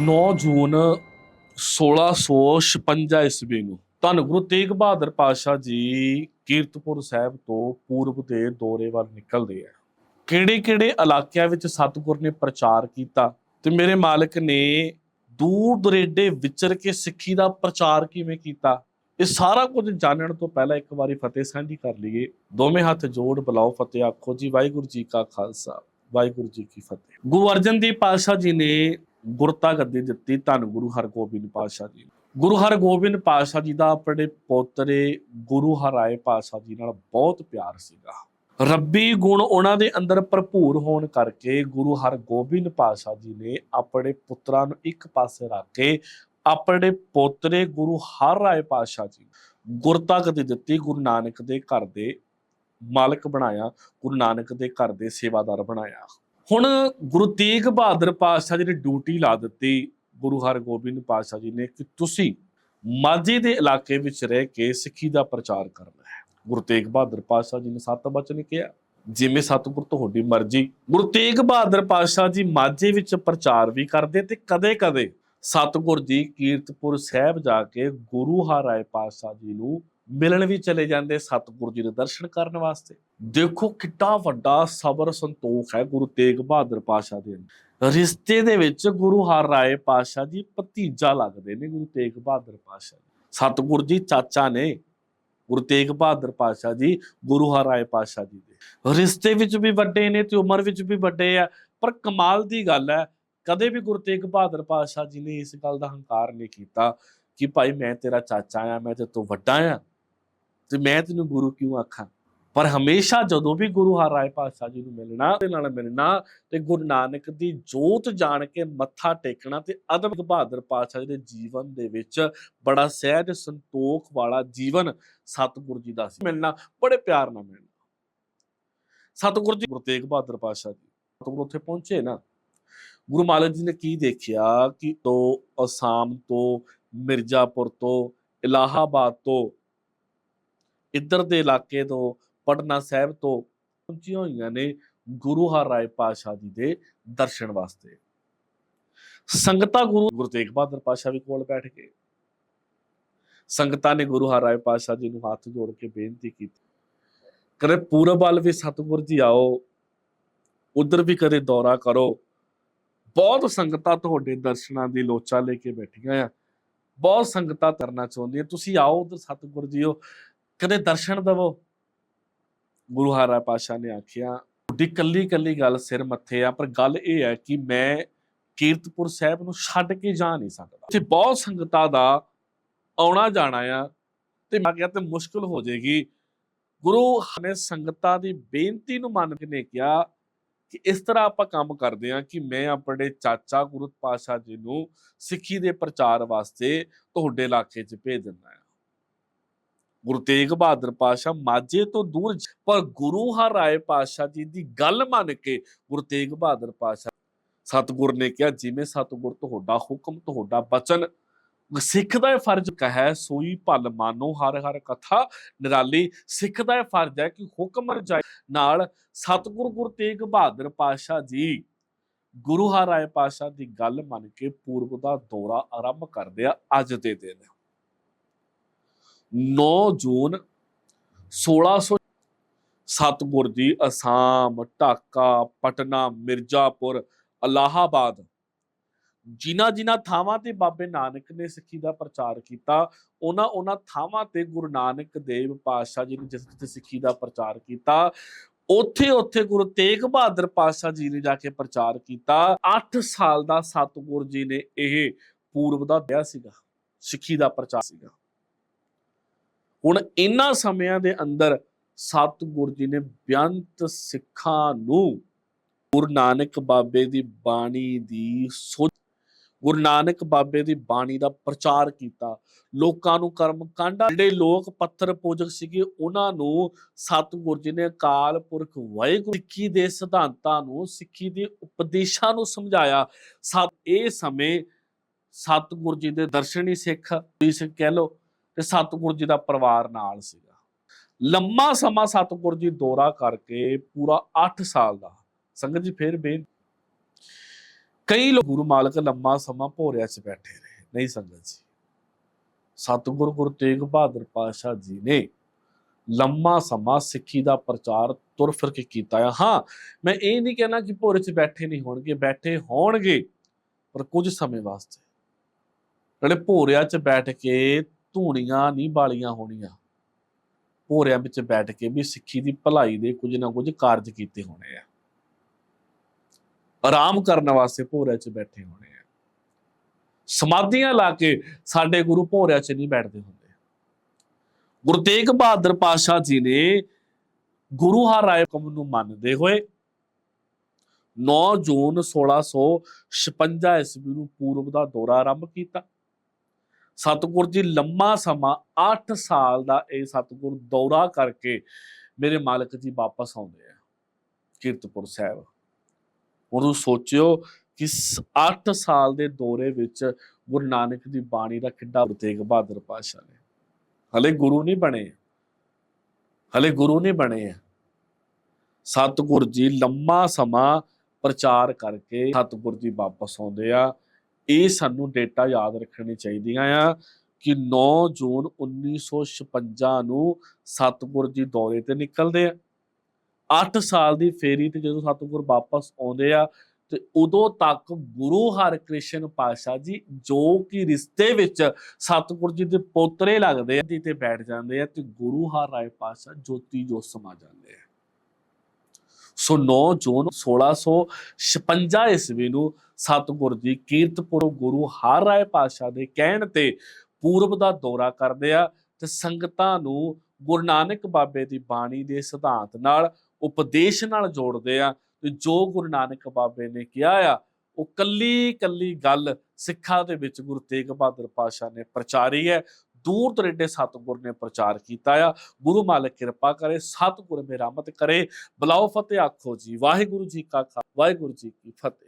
9 ਜੂਨ 1656 ਈਸਵੀ ਨੂੰ। ਧੰਨ ਗੁਰੂ ਤੇਗ ਬਹਾਦਰ ਪਾਤਸ਼ਾਹ ਜੀ ਕੀਰਤਪੁਰ ਸਾਹਿਬ ਤੋਂ ਪੂਰਬ ਦੇ ਦੌਰੇ ਵੱਲ ਨਿਕਲਦੇ ਆ। ਕਿਹੜੇ ਕਿਹੜੇ ਇਲਾਕਿਆਂ ਵਿੱਚ ਸਤਿਗੁਰ ਨੇ ਪ੍ਰਚਾਰ ਕੀਤਾ ਤੇ ਮੇਰੇ ਮਾਲਕ ਨੇ ਦੂਰ ਦਰੇਡੇ ਵਿਚਰ ਕੇ ਸਿੱਖੀ ਦਾ ਪ੍ਰਚਾਰ ਕਿਵੇਂ ਕੀਤਾ, ਇਹ ਸਾਰਾ ਕੁਝ ਜਾਣਨ ਤੋਂ ਪਹਿਲਾਂ ਇੱਕ ਵਾਰੀ ਫਤਿਹ ਸਾਂਝੀ ਕਰ ਲਈਏ। ਦੋਵੇਂ ਹੱਥ ਜੋੜ ਬੁਲਾਓ ਫਤਿਹ, ਆਖੋ ਜੀ ਵਾਹਿਗੁਰੂ ਜੀ ਕਾ ਖਾਲਸਾ, ਵਾਹਿਗੁਰੂ ਜੀ ਕੀ ਫਤਿਹ। ਗੁਰੂ ਅਰਜਨ ਦੇਵ ਪਾਤਸ਼ਾਹ ਜੀ ਨੇ ਗੁਰਤਾ ਗੱਦੀ ਦਿੱਤੀ, ਧੰਨ ਗੁਰੂ ਹਰਗੋਬਿੰਦ ਪਾਤਸ਼ਾਹ ਜੀ ਗੁਰੂ ਹਰਗੋਬਿੰਦ ਪਾਤਸ਼ਾਹ ਜੀ ਦਾ ਆਪਣੇ ਪੋਤਰੇ ਗੁਰੂ ਹਰਾਏ ਪਾਤਸ਼ਾਹ ਜੀ ਨਾਲ ਬਹੁਤ ਪਿਆਰ ਸੀਗਾ। ਰੱਬੀ ਗੁਣ ਉਹਨਾਂ ਦੇ ਅੰਦਰ ਭਰਪੂਰ ਹੋਣ ਕਰਕੇ ਗੁਰੂ ਹਰਗੋਬਿੰਦ ਪਾਤਸ਼ਾਹ ਜੀ ਨੇ ਆਪਣੇ ਪੁੱਤਰਾਂ ਨੂੰ ਇੱਕ ਪਾਸੇ ਰੱਖ ਕੇ ਆਪਣੇ ਪੋਤਰੇ ਗੁਰੂ ਹਰ ਰਾਏ ਪਾਤਸ਼ਾਹ ਜੀ ਗੁਰਤਾ ਗੱਦੀ ਦਿੱਤੀ, ਗੁਰੂ ਨਾਨਕ ਦੇ ਘਰ ਦੇ ਮਾਲਕ ਬਣਾਇਆ, ਗੁਰੂ ਨਾਨਕ ਦੇ ਘਰ ਦੇ ਸੇਵਾਦਾਰ ਬਣਾਇਆ। ਹੁਣ ਗੁਰੂ ਤੇਗ ਬਹਾਦਰ ਪਾਤਸ਼ਾਹ ਜੀ ਨੇ ਡਿਊਟੀ ਲਾ ਦਿੱਤੀ, ਗੁਰੂ ਹਰਗੋਬਿੰਦ ਪਾਤਸ਼ਾਹ ਜੀ ਨੇ ਕਿ ਤੁਸੀਂ ਮਾਝੇ ਦੇ ਇਲਾਕੇ ਵਿੱਚ ਰਹਿ ਕੇ ਸਿੱਖੀ ਦਾ ਪ੍ਰਚਾਰ ਕਰਨਾ ਹੈ। ਗੁਰੂ ਤੇਗ ਬਹਾਦਰ ਪਾਤਸ਼ਾਹ ਜੀ ਨੇ ਸੱਤ ਬਚਨ ਕਿਹਾ, ਜਿਵੇਂ ਸਤਿਗੁਰ ਤੁਹਾਡੀ ਮਰਜ਼ੀ। ਗੁਰੂ ਤੇਗ ਬਹਾਦਰ ਪਾਤਸ਼ਾਹ ਜੀ ਮਾਝੇ ਵਿੱਚ ਪ੍ਰਚਾਰ ਵੀ ਕਰਦੇ ਤੇ ਕਦੇ-ਕਦੇ ਸਤਿਗੁਰ ਜੀ ਕੀਰਤਪੁਰ ਸਾਹਿਬ ਜਾ ਕੇ ਗੁਰੂ ਹਰਾਏ ਪਾਤਸ਼ਾਹ ਜੀ ਨੂੰ ਮਿਲਣ ਵੀ ਚਲੇ ਜਾਂਦੇ ਸਤਿਗੁਰੂ ਜੀ ਦੇ ਦਰਸ਼ਨ ਕਰਨ ਵਾਸਤੇ। ਦੇਖੋ ਕਿੱਡਾ ਵੱਡਾ ਸਬਰ ਸੰਤੋਖ ਹੈ ਗੁਰੂ ਤੇਗ ਬਹਾਦਰ ਪਾਤਸ਼ਾਹ ਦੇ ਰਿਸ਼ਤੇ ਦੇ ਵਿੱਚ ਗੁਰੂ ਹਰ ਰਾਏ ਪਾਤਸ਼ਾਹ ਜੀ ਭਤੀਜਾ ਲੱਗਦੇ ਨੇ ਗੁਰੂ ਤੇਗ ਬਹਾਦਰ ਪਾਤਸ਼ਾਹ ਸਤਿਗੁਰੂ ਜੀ ਚਾਚਾ ਨੇ ਗੁਰੂ ਤੇਗ ਬਹਾਦਰ ਪਾਤਸ਼ਾਹ ਜੀ, ਗੁਰੂ ਹਰ ਰਾਏ ਪਾਤਸ਼ਾਹ ਜੀ ਦੇ। ਰਿਸ਼ਤੇ ਵਿੱਚ ਵੀ ਵੱਡੇ ਨੇ ਤੇ ਉਮਰ ਵਿੱਚ ਵੀ ਵੱਡੇ ਆ, ਪਰ ਕਮਾਲ ਦੀ ਗੱਲ ਹੈ, ਕਦੇ ਵੀ ਗੁਰੂ ਤੇਗ ਬਹਾਦਰ ਪਾਤਸ਼ਾਹ ਜੀ ਨੇ ਇਸ ਗੱਲ ਦਾ ਹੰਕਾਰ ਨਹੀਂ ਕੀਤਾ ਕਿ ਭਾਈ ਮੈਂ ਤੇਰਾ ਚਾਚਾ ਆ, ਮੈਂ ਤੇ ਤੋਂ ਵੱਡਾ ਆ। ਤੇ ਮੈਂ ਤੈਨੂੰ ਗੁਰੂ ਕਿਉਂ ਆਖਾਂ? ਪਰ ਹਮੇਸ਼ਾ ਜਦੋਂ ਵੀ ਗੁਰੂ ਹਰਿਰਾਏ ਪਾਤਸ਼ਾਹ ਜੀ ਨੂੰ ਮਿਲਣਾ ਤੇ ਨਾਲ ਮਿਲਣਾ ਤੇ ਗੁਰੂ ਨਾਨਕ ਦੀ ਜੋਤ ਜਾਣ ਕੇ ਮੱਥਾ ਟੇਕਣਾ ਤੇ ਅਦਬ ਬਹਾਦਰ ਪਾਤਸ਼ਾਹ ਜੀ ਦੇ ਜੀਵਨ ਦੇ ਵਿੱਚ ਬੜਾ ਸਹਿਜ ਸੰਤੋਖ ਵਾਲਾ ਜੀਵਨ ਸਤਿਗੁਰੂ ਜੀ ਦਾ ਸੀ। ਮਿਲਣਾ, ਬੜੇ ਪਿਆਰ ਨਾਲ ਮਿਲਣਾ। ਸਤਿਗੁਰੂ ਜੀ, ਗੁਰੂ ਤੇਗ ਬਹਾਦਰ ਪਾਤਸ਼ਾਹ ਜੀ, ਸਤਿਗੁਰੂ ਉੱਥੇ ਪਹੁੰਚੇ ਨਾ। ਗੁਰੂ ਮਾਲਕ ਜੀ ਨੇ ਕੀ ਦੇਖਿਆ ਕਿ ਤੋਂ ਅਸਾਮ ਤੋਂ, ਮਿਰਜ਼ਾਪੁਰ ਤੋਂ, ਇਲਾਹਾਬਾਦ ਤੋਂ ਇੱਧਰ ਦੇ ਇਲਾਕੇ ਤੋਂ, ਪਟਨਾ ਸਾਹਿਬ ਤੋਂ ਪਹੁੰਚੀਆਂ ਹੋਈਆਂ ਨੇ ਗੁਰੂ ਹਰਿਰਾਏ ਪਾਤਸ਼ਾਹ ਜੀ ਦੇ ਦਰਸ਼ਨ ਵਾਸਤੇ। ਸੰਗਤਾਂ ਗੁਰੂ ਗੁਰੂ ਤੇਗ ਬਹਾਦਰ ਪਾਤਸ਼ਾਹ ਵੀ ਕੋਲ ਬੈਠ ਕੇ। ਸੰਗਤਾਂ ਨੇ ਗੁਰੂ ਹਰਿਰਾਏ ਪਾਤਸ਼ਾਹ ਜੀ ਨੂੰ ਹੱਥ ਜੋੜ ਕੇ ਬੇਨਤੀ ਕੀਤੀ। ਕਰੇ ਪੂਰਬ ਵੱਲ ਵੀ ਸਤਿਗੁਰ ਜੀ ਆਓ, ਉਧਰ ਵੀ ਕਦੇ ਦੌਰਾ ਕਰੋ। ਬਹੁਤ ਸੰਗਤਾਂ ਤੁਹਾਡੇ ਦਰਸ਼ਨਾਂ ਦੀ ਲੋਚਾ ਲੈ ਕੇ ਬੈਠੀਆਂ ਆ। ਬਹੁਤ ਸੰਗਤਾਂ ਕਰਨਾ ਚਾਹੁੰਦੀਆਂ। ਤੁਸੀਂ ਆਓ, ਉਧਰ ਸਤਿਗੁਰ ਜੀਓ ਕਦੇ ਦਰਸ਼ਨ ਦਵੋ। ਗੁਰੂ ਹਾਰਾ ਪਾਤਸ਼ਾਹ ਨੇ ਆਖਿਆ, ਤੁਹਾਡੀ ਕੱਲੀ ਕੱਲੀ ਗੱਲ ਸਿਰ ਮੱਥੇ ਆ, ਪਰ ਗੱਲ ਇਹ ਹੈ ਕਿ ਮੈਂ ਕੀਰਤਪੁਰ ਸਾਹਿਬ ਨੂੰ ਛੱਡ ਕੇ ਜਾ ਨਹੀਂ ਸਕਦਾ। ਤੇ ਬਹੁਤ ਸੰਗਤਾਂ ਦਾ ਆਉਣਾ ਜਾਣਾ ਆ ਤੇ ਮੈਂ ਕਿਹਾ ਤੇ ਮੁਸ਼ਕਲ ਹੋ ਜਾਏਗੀ। ਗੁਰੂ ਨੇ ਸੰਗਤਾਂ ਦੀ ਬੇਨਤੀ ਨੂੰ ਮੰਨ ਕੇ ਨੇ ਕਿਹਾ ਕਿ ਇਸ ਤਰ੍ਹਾਂ ਆਪਾਂ ਕੰਮ ਕਰਦੇ ਆ ਕਿ ਮੈਂ ਆਪਣੇ ਚਾਚਾ ਗੁਰੂ ਪਾਤਸ਼ਾਹ ਜੀ ਨੂੰ ਸਿੱਖੀ ਦੇ ਪ੍ਰਚਾਰ ਵਾਸਤੇ ਤੁਹਾਡੇ ਇਲਾਕੇ 'ਚ ਭੇਜ ਦਿੰਦਾ ਆ ਗੁਰੂ ਤੇਗ ਬਹਾਦਰ ਪਾਤਸ਼ਾਹ ਮਾਝੇ ਤੋਂ ਦੂਰ ਪਰ ਗੁਰੂ ਹਰ ਰਾਏ ਪਾਤਸ਼ਾਹ ਜੀ ਦੀ ਗੱਲ ਮੰਨ ਕੇ ਗੁਰੂ ਤੇਗ ਬਹਾਦਰ ਪਾਤਸ਼ਾਹ ਸਤਿਗੁਰ ਨੇ ਕਿਹਾ, ਜਿਵੇਂ ਸਤਿਗੁਰ ਤੁਹਾਡਾ ਹੁਕਮ, ਤੁਹਾਡਾ ਬਚਨ ਸਿੱਖ ਦਾ ਇਹ ਫਰਜ਼ ਕਹੈ, ਸੋਈ ਭਲ ਮਾਨੋ ਹਰ ਹਰ ਕਥਾ। ਨਿਰਾਲੀ, ਸਿੱਖ ਦਾ ਇਹ ਫਰਜ਼ ਹੈ ਕਿ ਹੁਕਮ ਰਜਾਈ ਨਾਲ ਸਤਿਗੁਰ ਗੁਰੂ ਤੇਗ ਬਹਾਦਰ ਪਾਤਸ਼ਾਹ ਜੀ ਗੁਰੂ ਹਰ ਰਾਏ ਪਾਤਸ਼ਾਹ ਦੀ ਗੱਲ ਮੰਨ ਕੇ ਪੂਰਬ ਦਾ ਦੌਰਾ ਆਰੰਭ ਕਰਦੇ ਆ ਅੱਜ ਦੇ ਦਿਨ। 9 ਜੂਨ 1600 ਸਤਿਗੁਰ ਜੀ ਅਸਾਮ, ਢਾਕਾ, ਪਟਨਾ, ਮਿਰਜ਼ਾਪੁਰ, ਅਲਾਹਾਬਾਦ। ਜਿਨ੍ਹਾਂ ਜਿਨ੍ਹਾਂ ਥਾਵਾਂ ਤੇ ਬਾਬੇ ਨਾਨਕ ਨੇ ਸਿੱਖੀ ਦਾ ਪ੍ਰਚਾਰ ਕੀਤਾ, ਉਹਨਾਂ ਉਹਨਾਂ ਥਾਵਾਂ ਤੇ ਗੁਰੂ ਨਾਨਕ ਦੇਵ ਪਾਤਸ਼ਾਹ ਜੀ ਨੇ ਜਿਸ ਜਿੱਥੇ ਸਿੱਖੀ ਦਾ ਪ੍ਰਚਾਰ ਕੀਤਾ, ਉੱਥੇ ਉੱਥੇ ਗੁਰੂ ਤੇਗ ਬਹਾਦਰ ਪਾਤਸ਼ਾਹ ਜੀ ਨੇ ਜਾ ਕੇ ਪ੍ਰਚਾਰ ਕੀਤਾ। 8 ਸਾਲ ਦਾ ਸਤਿਗੁਰ ਜੀ ਨੇ ਇਹ ਪੂਰਬ ਦਾ ਵਿਆਹ ਸੀਗਾ, ਸਿੱਖੀ ਦਾ ਪ੍ਰਚਾਰ ਸੀਗਾ। ਹੁਣ ਇਹਨਾਂ ਸਮਿਆਂ ਦੇ ਅੰਦਰ ਸਤਿਗੁਰ ਜੀ ਨੇ ਬੇਅੰਤ ਸਿੱਖਾਂ ਨੂੰ ਗੁਰੂ ਨਾਨਕ ਬਾਬੇ ਦੀ ਬਾਣੀ ਦੀ ਸੋਚ ਗੁਰੂ ਨਾਨਕ ਬਾਬੇ ਦੀ ਬਾਣੀ ਦਾ ਪ੍ਰਚਾਰ ਕੀਤਾ। ਲੋਕਾਂ ਨੂੰ ਕਰਮ ਕਾਂਡਾ ਜਿਹੜੇ ਲੋਕ ਪੱਥਰ ਪੂਜਕ ਸੀਗੇ, ਉਹਨਾਂ ਨੂੰ ਸਤਿਗੁਰ ਜੀ ਨੇ ਅਕਾਲ ਪੁਰਖ ਵਾਹਿਗੁਰੂ ਸਿੱਖੀ ਦੇ ਸਿਧਾਂਤਾਂ ਨੂੰ, ਸਿੱਖੀ ਦੇ ਉਪਦੇਸ਼ਾਂ ਨੂੰ ਸਮਝਾਇਆ। ਸਤ ਇਹ ਸਮੇਂ ਸਤਿਗੁਰ ਜੀ ਦੇ ਦਰਸ਼ਨੀ ਸਿੱਖ, ਤੁਸੀਂ ਕਹਿ ਲਓ ਤੇ ਸਤਿਗੁਰ ਜੀ ਦਾ ਪਰਿਵਾਰ ਨਾਲ ਸੀਗਾ। ਲੰਮਾ ਸਮਾਂ ਸਤਿਗੁਰ ਜੀ ਦੌਰਾ ਕਰਕੇ ਪੂਰਾ 8 ਸਾਲ ਦਾ। ਸੰਗਤ ਜੀ ਫੇਰ ਬੇਨ ਕਈ ਲੋਕ ਗੁਰੂ ਮਾਲਕ ਲੰਮਾ ਸਮਾਂ ਭੋਰਿਆ 'ਚ ਬੈਠੇ ਰਹੇ। ਨਹੀਂ ਸੰਗਤ ਜੀ, ਸਤਿਗੁਰੂ ਗੁਰੂ ਤੇਗ ਬਹਾਦਰ ਪਾਤਸ਼ਾਹ ਜੀ ਨੇ ਲੰਮਾ ਸਮਾਂ ਸਿੱਖੀ ਦਾ ਪ੍ਰਚਾਰ ਤੁਰ ਫਿਰ ਕੇ ਕੀਤਾ ਆ। ਹਾਂ, ਮੈਂ ਇਹ ਨਹੀਂ ਕਹਿਣਾ ਕਿ ਭੋਰੇ 'ਚ ਬੈਠੇ ਨਹੀਂ ਹੋਣਗੇ, ਬੈਠੇ ਹੋਣਗੇ, ਪਰ ਕੁਝ ਸਮੇਂ ਵਾਸਤੇ। ਜਿਹੜੇ ਭੋਰਿਆਂ 'ਚ ਬੈਠ ਕੇ ਧੂਣੀਆਂ ਨਹੀਂ ਬਾਲੀਆਂ ਹੋਣੀਆਂ। ਭੋਰਿਆਂ ਵਿੱਚ ਬੈਠ ਕੇ ਵੀ ਸਿੱਖੀ ਦੀ ਭਲਾਈ ਦੇ ਕੁਝ ਨਾ ਕੁਝ ਕਾਰਜ ਕੀਤੇ ਹੋਣੇ ਆ। ਆਰਾਮ ਕਰਨ ਵਾਸਤੇ ਭੋਰਿਆਂ 'ਚ ਬੈਠੇ ਹੋਣੇ ਆ। ਸਮਾਧੀਆਂ ਲਾ ਕੇ ਸਾਡੇ ਗੁਰੂ ਭੋਰਿਆਂ 'ਚ ਨਹੀਂ ਬੈਠਦੇ ਹੁੰਦੇ। ਗੁਰੂ ਤੇਗ ਬਹਾਦਰ ਪਾਤਸ਼ਾਹ ਜੀ ਨੇ ਗੁਰੂ ਹਰਾਏ ਹੁਕਮ ਨੂੰ ਮੰਨਦੇ ਹੋਏ 9 ਜੂਨ 1656 ਈਸਵੀ ਨੂੰ ਪੂਰਬ ਦਾ ਦੌਰਾ ਆਰੰਭ ਕੀਤਾ। ਸਤਿਗੁਰ ਜੀ, ਲੰਮਾ ਸਮਾਂ 8 ਸਾਲ ਦਾ ਇਹ ਸਤਿਗੁਰ ਦੌਰਾ ਕਰਕੇ ਮੇਰੇ ਮਾਲਕ ਜੀ ਵਾਪਸ ਆਉਂਦੇ ਆ, ਕੀਰਤਪੁਰ ਸਾਹਿਬ। ਹੁਣ ਤੁਸੀਂ ਸੋਚਿਓ ਕਿ 8 ਸਾਲ ਦੇ ਦੌਰੇ ਵਿੱਚ ਗੁਰੂ ਨਾਨਕ ਦੀ ਬਾਣੀ ਦਾ ਕਿੱਡਾ ਤੇਗ ਬਹਾਦਰ ਪਾਤਸ਼ਾਹ ਨੇ। ਹਲੇ ਗੁਰੂ ਨਹੀਂ ਬਣੇ ਹਲੇ ਗੁਰੂ ਨਹੀਂ ਬਣੇ ਆ। ਸਤਿਗੁਰ ਜੀ, ਲੰਮਾ ਸਮਾਂ ਪ੍ਰਚਾਰ ਕਰਕੇ ਸਤਿਗੁਰ ਜੀ ਵਾਪਸ ਆਉਂਦੇ ਆ। ਇਹ ਸਾਨੂੰ ਡੇਟਾ ਯਾਦ ਰੱਖਣੀ ਚਾਹੀਦੀਆਂ ਆ ਕਿ 9 ਜੂਨ 1956 ਨੂੰ ਸਤਿਗੁਰ ਜੀ ਦੌਰੇ ਤੇ ਨਿਕਲਦੇ ਆ। 8 ਸਾਲ ਦੀ ਫੇਰੀ ਤੇ ਜਦੋਂ ਸਤਿਗੁਰ ਵਾਪਸ ਆਉਂਦੇ ਆ ਤੇ ਉਦੋਂ ਤੱਕ ਗੁਰੂ ਹਰਕ੍ਰਿਸ਼ਨ ਪਾਸ਼ਾ ਜੀ ਜੋ ਕਿ ਰਿਸ਼ਤੇ ਵਿੱਚ ਸਤਿਗੁਰ ਜੀ ਦੇ ਪੋਤਰੇ ਲੱਗਦੇ ਆ, ਤੇ ਬੈਠ ਜਾਂਦੇ ਆ ਤੇ ਗੁਰੂ ਹਰ ਰਾਏ ਪਾਸ਼ਾ ਜੋਤੀ ਜੋਤ ਸਮਾ ਜਾਂਦੇ ਆ। ਸੋ 9 ਜੂਨ 1656 ਈਸਵੀ ਨੂੰ ਸਤਿਗੁਰ ਜੀ ਕੀਰਤਪੁਰ ਗੁਰੂ ਹਰ ਰਾਏ ਪਾਤਸ਼ਾਹ ਦੇ ਕਹਿਣ ਤੇ ਪੂਰਬ ਦਾ ਦੌਰਾ ਕਰਦੇ ਆ ਤੇ ਸੰਗਤਾਂ ਨੂੰ ਗੁਰੂ ਨਾਨਕ ਬਾਬੇ ਦੀ ਬਾਣੀ ਦੇ ਸਿਧਾਂਤ ਨਾਲ ਉਪਦੇਸ਼ ਨਾਲ ਜੋੜਦੇ ਆ ਤੇ ਜੋ ਗੁਰੂ ਨਾਨਕ ਬਾਬੇ ਨੇ ਕਿਹਾ ਆ, ਉਹ ਕੱਲੀ ਕੱਲੀ ਗੱਲ ਸਿੱਖਾਂ ਦੇ ਵਿੱਚ ਗੁਰੂ ਤੇਗ ਬਹਾਦਰ ਪਾਸ਼ਾ ਨੇ ਪ੍ਰਚਾਰੀ ਹੈ। ਦੂਰ ਦਰੇਡੇ ਸਤਿਗੁਰ ਨੇ ਪ੍ਰਚਾਰ ਕੀਤਾ ਆ। ਗੁਰੂ ਮਾਲਕ ਕਿਰਪਾ ਕਰੇ, ਸਤਿਗੁਰ ਮੇਰਾਮਤ ਕਰੇ। ਬਲਾਓ ਫਤਿਹ ਆਖੋ ਜੀ। ਵਾਹਿਗੁਰੂ ਜੀ ਕਾ ਖਾਲਸਾ, ਵਾਹਿਗੁਰੂ ਜੀ ਕੀ ਫਤਿਹ।